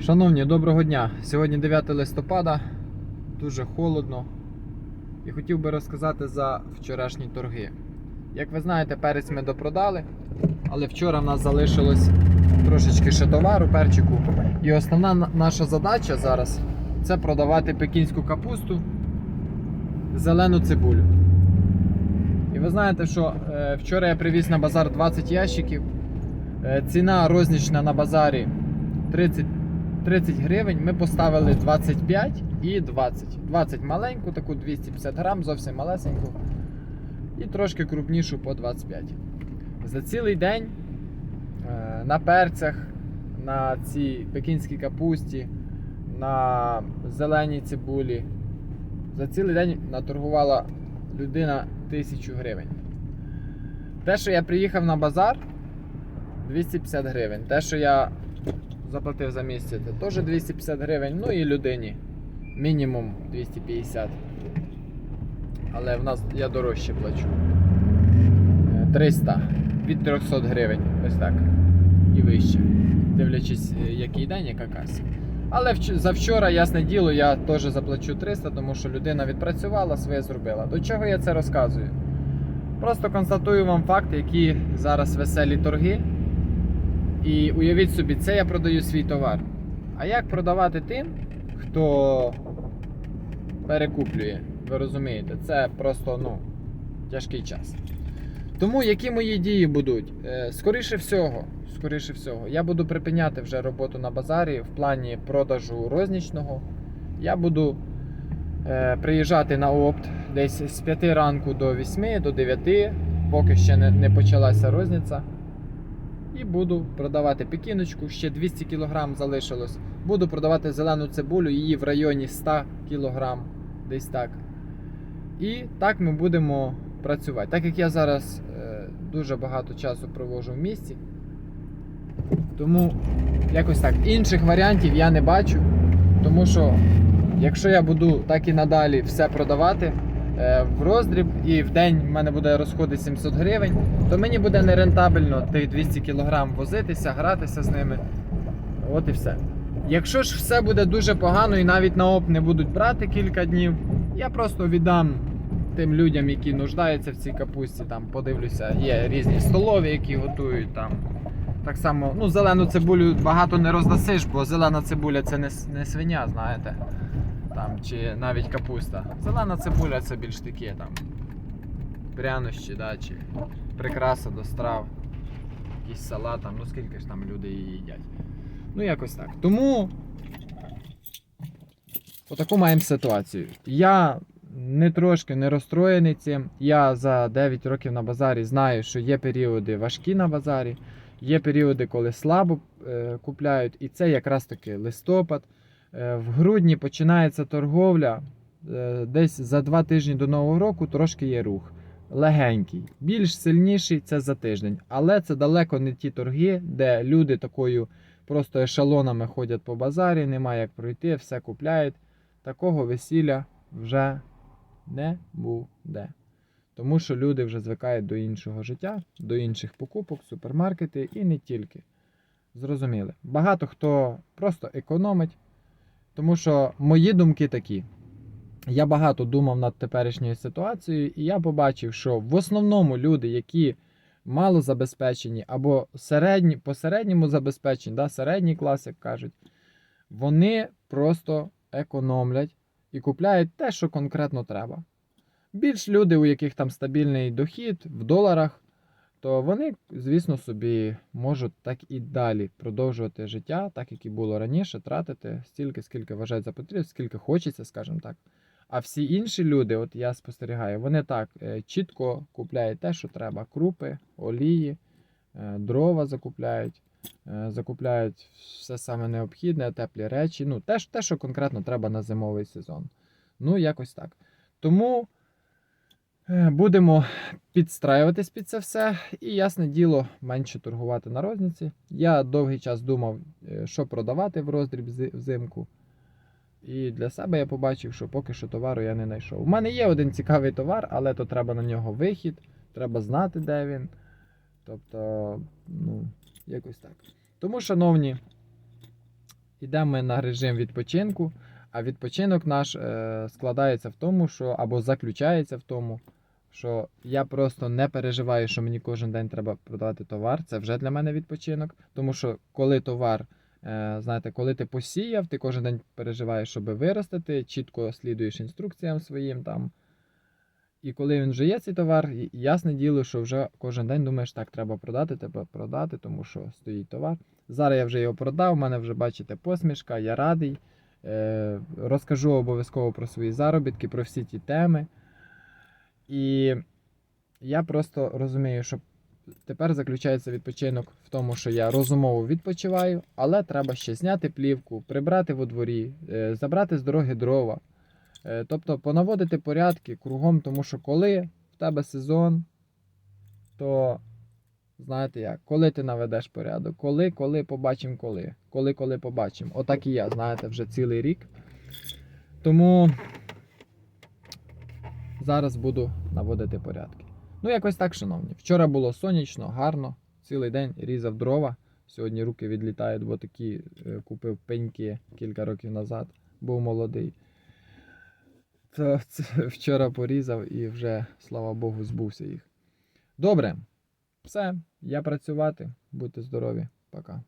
Шановні, доброго дня! Сьогодні 9 листопада, дуже холодно. І хотів би розказати за вчорашні торги. Як ви знаєте, перець ми допродали, але вчора в нас залишилось трошечки ще товару, перчику. І основна наша задача зараз це продавати пекінську капусту, зелену цибулю. І ви знаєте, що е, вчора я привіз на базар 20 ящиків. Е, ціна рознічна на базарі 30 30 гривень ми поставили 25 і 20. 20 маленьку, таку 250 грам, зовсім малесеньку. І трошки крупнішу по 25. За цілий день е, на перцях, на цій пекінській капусті, на зеленій цибулі. За цілий день наторгувала людина 1000 гривень. Те, що я приїхав на базар, 250 гривень. Те, що я заплатив за місце, це теж 250 гривень. Ну і людині мінімум 250. Але в нас я дорожче плачу. Е, 300 від 300 гривень. Ось так. І вище. Дивлячись, е, який день, яка каса. Але за вчора, ясне діло, я теж заплачу 300, тому що людина відпрацювала, своє зробила. До чого я це розказую? Просто констатую вам факти, які зараз веселі торги. І уявіть собі, це я продаю свій товар. А як продавати тим, хто перекуплює? Ви розумієте, це просто ну, тяжкий час. Тому які мої дії будуть? Е, Скоріше всього, скоріше всього, я буду припиняти вже роботу на базарі в плані продажу рознічного. Я буду е, приїжджати на опт десь з 5 ранку до 8, до 9, поки ще не, не почалася розниця. І буду продавати пекіночку, ще 200 кг залишилось. Буду продавати зелену цибулю, її в районі 100 кг, десь так. І так ми будемо працювати. Так як я зараз е, дуже багато часу проводжу в місті, тому якось так. Інших варіантів я не бачу. Тому що якщо я буду так і надалі все продавати в роздріб і в день в мене буде розходи 700 гривень, то мені буде нерентабельно тих 200 кг возитися, гратися з ними. От і все. Якщо ж все буде дуже погано і навіть на оп не будуть брати кілька днів, я просто віддам тим людям, які нуждаються в цій капусті. Там подивлюся, є різні столові, які готують там. Так само, ну, зелену цибулю багато не роздасиш, бо зелена цибуля це не, не свиня, знаєте. Там, чи навіть капуста. Зелена цибуля це більш таке там. Прянощі, да, чи прикраса до страв. Якийсь салат, ну скільки ж там люди її їдять. Ну, якось так. Тому. Отаку маємо ситуацію. Я не трошки не розстроєний цим. Я за 9 років на базарі знаю, що є періоди важкі на базарі, є періоди, коли слабо е, купляють, і це якраз таки листопад. Е, в грудні починається торговля. Е, десь за 2 тижні до Нового року трошки є рух. Легенький. Більш сильніший це за тиждень. Але це далеко не ті торги, де люди такою просто ешелонами ходять по базарі, немає як пройти, все купляють. Такого весілля вже не буде. Тому що люди вже звикають до іншого життя, до інших покупок, супермаркети і не тільки. Зрозуміли. Багато хто просто економить, тому що мої думки такі. Я багато думав над теперішньою ситуацією, і я побачив, що в основному люди, які мало забезпечені або середні, по середньому забезпечені, да, середній клас, як кажуть, вони просто економлять і купляють те, що конкретно треба. Більш люди, у яких там стабільний дохід в доларах, то вони, звісно, собі можуть так і далі продовжувати життя, так як і було раніше, тратити стільки, скільки вважають за потрібне, скільки хочеться, скажімо так. А всі інші люди, от я спостерігаю, вони так е, чітко купляють те, що треба: крупи, олії, е, дрова закупляють, е, закупляють все саме необхідне, теплі речі. Ну, те, те, що конкретно треба на зимовий сезон. Ну, якось так. Тому будемо підстраюватись під це все, і ясне діло, менше торгувати на розниці. Я довгий час думав, е, що продавати в роздріб взимку. І для себе я побачив, що поки що товару я не знайшов. У мене є один цікавий товар, але то треба на нього вихід, треба знати, де він. Тобто, ну, якось так. Тому, шановні, йдемо на режим відпочинку. А відпочинок наш е, складається в тому, що або заключається в тому, що я просто не переживаю, що мені кожен день треба продавати товар. Це вже для мене відпочинок. Тому що коли товар, е, знаєте, коли ти посіяв, ти кожен день переживаєш, щоб виростити, чітко слідуєш інструкціям своїм там. І коли він вже є цей товар, ясне діло, що вже кожен день думаєш, так, треба продати, треба продати, тому що стоїть товар. Зараз я вже його продав, у мене вже бачите посмішка, я радий. Е, розкажу обов'язково про свої заробітки, про всі ті теми. І я просто розумію, що тепер заключається відпочинок в тому, що я розумово відпочиваю, але треба ще зняти плівку, прибрати во дворі, е, забрати з дороги дрова. Е, Тобто понаводити порядки кругом, тому що коли в тебе сезон, то знаєте як, коли ти наведеш порядок, коли, коли побачимо коли. Коли, коли побачимо. Отак і я, знаєте, вже цілий рік. Тому зараз буду наводити порядки. Ну, якось так, шановні. Вчора було сонячно, гарно, цілий день різав дрова. Сьогодні руки відлітають, бо такі е, купив пеньки кілька років назад, був молодий. То це вчора порізав і вже, слава Богу, збувся їх. Добре, все, я працювати. Будьте здорові, пока.